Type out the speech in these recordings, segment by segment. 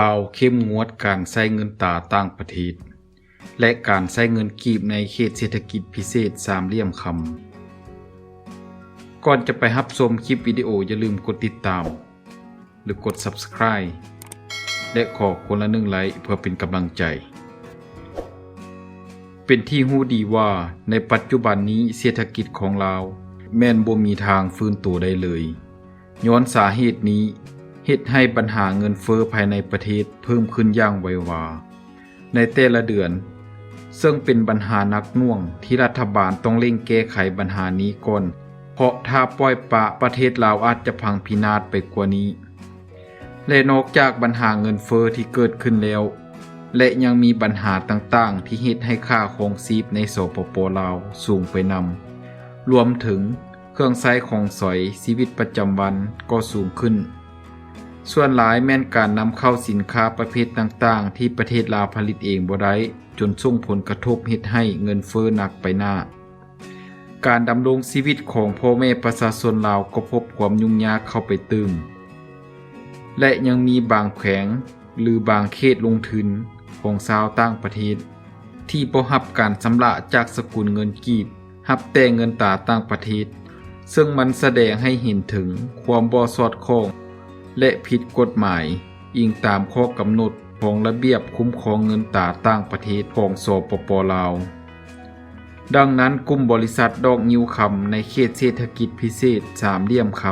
ลาวเข้มงวดการใช้เงินตาต่างประเทศ และการใช้เงินกีบในเขตเศรษฐกิจพิเศษสามเหลี่ยมคำ ก่อนจะไปรับชมคลิปวิดีโออย่าลืมกดติดตาม หรือกด Subscribe และขอคนละหนึ่งไลค์เพื่อเป็นกำลังใจ เป็นที่หู้ดีว่าในปัจจุบันนี้เศรษฐกิจของลาวแม่นบ่มีทางฟื้นตัวได้เลย ย้อนสาเหตุนี้ เฮ็ดให้ปัญหาเงินเฟอ้อภายในประเทศเพิ่มขึ้นอย่างไววา ในแต่ละเดือน ซึ่งเป็นปัญหานักน่วงที่รัฐบาลต้องเร่งแก้ไขปัญหานี้ก่อน เพราะถ้าปล่อยปะประเทศลาวอาจจะพังพินาศไปกว่านี้ และนอกจากปัญหาเงินเฟอ้อที่เกิดขึ้นแล้ว และยังมีปัญหาต่างๆ ที่เฮ็ดให้ค่าคงชีพในสปปลาวสูงไปนำรวมถึงเครื่องใช้ของสอยชีวิตประจำวันก็สูงขึ้น ส่วนหลายแม่นการนำเข้าสินค้าประเภทต่างๆ ที่ประเทศลาวผลิตเองบ่ได้จนส่งผลกระทบเฮ็ดให้เงินเฟ้อหนักไปหน้า การดำรงชีวิตของพ่อแม่ประชาชนลาวก็พบความยุ่งยากเข้าไปตึมและยังมีบางแขวงหรือบางเขตลงทุนของชาวต่างประเทศ ที่บ่รับการชำระจากสกุลเงินกีบรับแต่เงินตราต่างประเทศ ซึ่งมันแสดงให้เห็นถึงความบ่สอดคล้อง และผิดกฎหมาย อิงตามข้อกำหนดของระเบียบคุ้มครองเงินตราต่างประเทศของสปปลาว ดังนั้นกลุ่มบริษัทดอกยิวคำในเขตเศรษฐกิจพิเศษสามเหลี่ยมค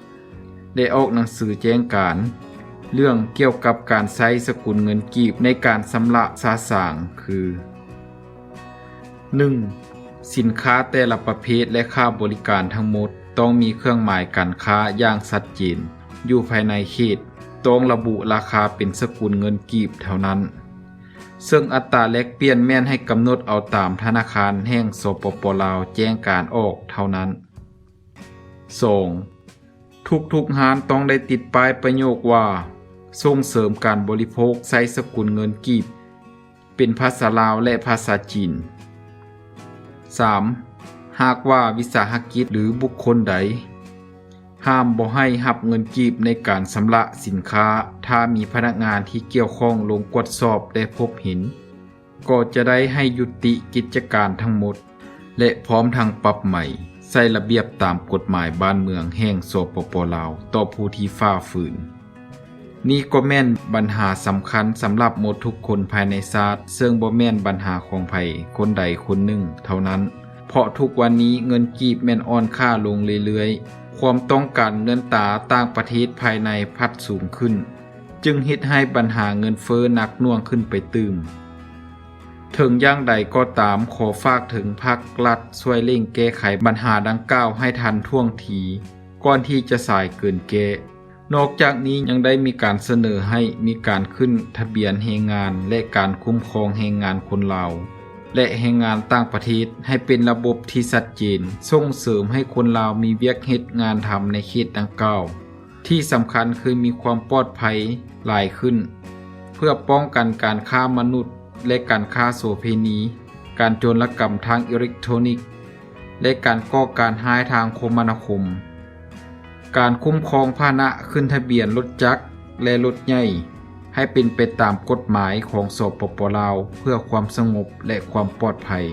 ำได้ออกหนังสือแจ้งการ เรื่องเกี่ยวกับการใช้สกุลเงินกีบในการสำระสาสางคือ 1. สินค้าแต่ละประเภทและค่าบริการทั้งหมดต้องมีเครื่องหมายการค้าอย่างชัดเจน อยู่ภายในเขตต้องระบุราคาเป็นสกุลเงินกีบเท่านั้น ซึ่งอัตราแลกเปลี่ยนแม่นให้กำหนดเอาตามธนาคารแห่งสปปลาวแจ้งการออกเท่านั้น 2. ทุกๆห้านต้องได้ติดป้ายประโยคว่า ส่งเสริมการบริโภคใช้สกุลเงินกีบ เป็นภาษาลาวและภาษาจีน 3. หากว่าวิสาหกิจหรือบุคคลใด ห้ามบ่ให้หับเงินกีบในการสำระสินค้า ถ้ามีพนักงานที่เกี่ยวข้องลงกวดสอบได้พบเห็น ก็จะได้ให้ยุติกิจการทั้งหมด และพร้อมทางปรับใหม่ ใส่ระเบียบตามกฎหมายบ้านเมืองแห่งสปปลาวต่อผู้ที่ฝ่าฝืน นี่ก็แม่นปัญหาสำคัญสำหรับหมดทุกคนภายในชาติซึ่งบ่แม่นปัญหาของไผคนใดคนหนึ่ง เท่านั้น เพราะทุกวันนี้เงินกีบแม่นอ่อนค่าลงเรื่อยๆ ความต้องการเงินตาต่างประเทศภายในพัดสูงขึ้น จึงเฮ็ดให้ปัญหาเงินเฟ้อหนักน่วงขึ้นไปตืมถึงย่างใดก็ตามขอฝากถึงภาครัฐช่วยเร่งแก้ไขปัญหาดังกล่าวให้ทันท่วงที ก่อนที่จะสายเกินแก้นอกจากนี้ยังได้มีการเสนอให้มีการขึ้นทะเบียนแรงงานและการคุ้มครองแรงงานคนลาว และแรงงานต่างประเทศให้เป็นระบบที่ชัดเจนส่งเสริมให้คนลาวมีเวียกเฮ็ดงานทำในเขตดังกล่าว ที่สำคัญคือมีความปลอดภัยหลายขึ้น เพื่อป้องกันการค้ามนุษย์ และการค้าโสเพณี การโจรกรรมทางอิเล็กทรอนิกส์ และการก่อการห้ายทางคมนาคม การคุ้มครองพาหนะขึ้นทะเบียนรถจักรและรถใหญ่ ให้เป็นไปตามกฎหมายของสปปลาว เพื่อความสงบและความปลอดภัย